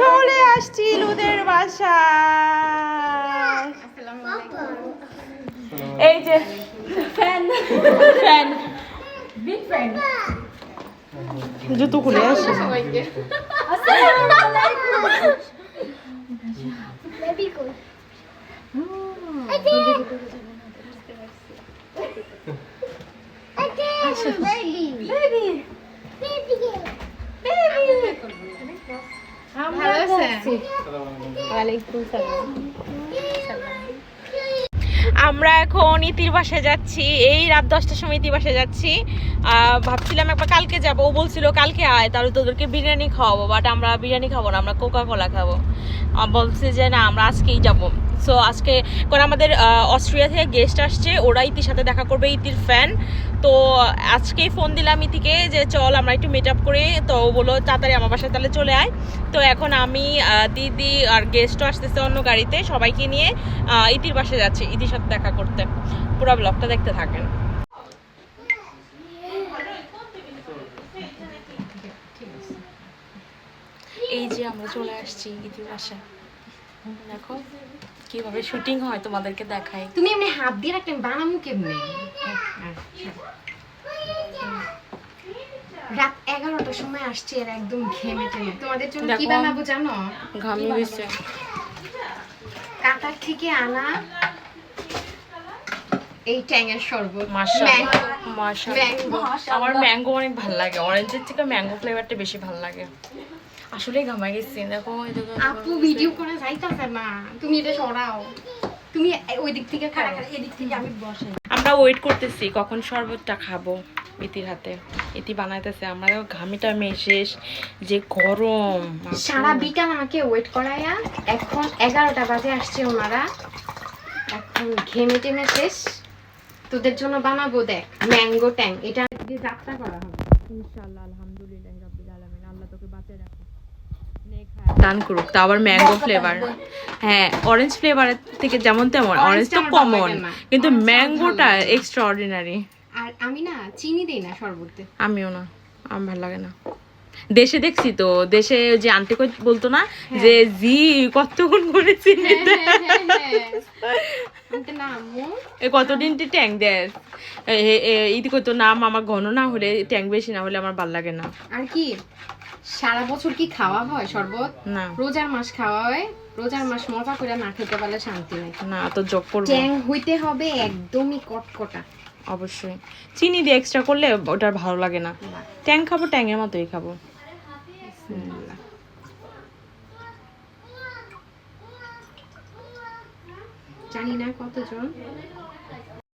চলে আসছি লুদের বাসা এই যে ফ্যান ফ্যান বিগ ফ্রেন্ড জুতো খুলে আসছে সবাইকে Baby good. Baby. ভালো আছেন আমরা এখন ইতির বাসায় যাচ্ছি। এই রাত দশটার সময় ইতির বাসায় যাচ্ছি। ভাবছিলাম একবার কালকে যাব। ও বলছিল কালকে আয় তাহলে তোদেরকে বিরিয়ানি খাওয়াবো বাট আমরা বিরিয়ানি খাব না আমরা কোকা কোলা খাব বলছে যে না আমরা আজকেই যাব। সো আজকে কারণ আমাদের আহ, অস্ট্রিয়া থেকে গেস্ট আসছে ওরা ইতির সাথে দেখা করবে ইতির ফ্যান তো আজকেই ফোন দিলাম ইতিকে যে চল আমরা একটু মিট আপ করি। তো ও বলল তাড়াতাড়ি আমার বাসায় তাহলে চলে আয়। তো এখন আমি দিদি আর গেস্টও আসতেছে অন্য গাড়িতে সবাইকে নিয়ে ইতির বাসায় যাচ্ছি ইতির সাথে দেখা করতে পুরো ব্লগটা দেখতে থাকেন। এই যে আমরা চলে আসছি ইতির বাসায় দেখো কীভাবে শুটিং হয় তোমাদেরকে দেখাই। তুমি এমনি হাত দিয়ে রাখলেন বানামু কেমনে? রাত এগারোটার সময় আসছে আর একদম ঘেমে টেমে। তোমাদের জন্য কি বানাবো জানো? ঘামি গেছে কাতার থেকে আনা এই ট্যাঙের শরবত. আমার ম্যাঙ্গো অনেক ভালো লাগে। অরেঞ্জের থেকে ম্যাঙ্গো ফ্লেভারটা বেশি ভালো লাগে। আসলে ঘামাই গেছি। দেখো আপু ভিডিও করা যাইতাছে না। তুমি এটা সরাও। তুমি ওই দিক থেকে এদিক থেকে আমি বসাই। আমরা ওয়েট করতেছি কখন শরবতটা খাব ইতির হাতে। ইতি বানাইতেছে। আমরা ঘামিটা মেয়ে শেষ। যে গরম। সারা বিকাল আমাকে ওয়েট করায়া এখন এগারোটা বাজে আসছে ওনারা। এখন ঘেমে টেমে শেষ। তোদের জন্য বানাবো দেখ ম্যাঙ্গো ট্যাং এটা দিয়ে যাত্রা করা হবে। ইনশাআল্লাহ আলহামদুলিল্লাহ রাব্বিল আলামিন আল্লাহ তোকে বাঁচিয়ে রাখো দান করুক তা আবার ম্যাঙ্গো ফ্লেভার। হ্যাঁ অরেঞ্জ ফ্লেভারের থেকে যেমন তেমন অরেঞ্জ তো কমন কিন্তু ম্যাঙ্গোটা এক্সট্রা অর্ডিনারি আর আমি না চিনি দেই না শরবতে আমিও না আমার ভালো লাগে না। দেশে দেখছি তো দেশে যে আন্টি বলতো না হ্যাঁ। যে জি কতক্ষণ করেছি আমি না কতদিন তুই ট্যাং দেয়? ইদি কইতো না আমার ঘন না হলে ট্যাং বেশি না হলে আমার ভালো লাগে না। আর কি সারা বছর কি খাওয়া হয় শরবত? না। রোজার মাস খাওয়া হয় রোজার মাস মজা করে না খেতে পারলে শান্তি নাই। না তো যোগ করব। ট্যাং হইতে হবে একদমই কটকটা। অবশ্যই। চিনি দিয়ে এক্সট্রা করলে ওটা ভালো লাগে না। ট্যাং খাব ট্যাংয়ের মতোই খাব। জানি না কতজন।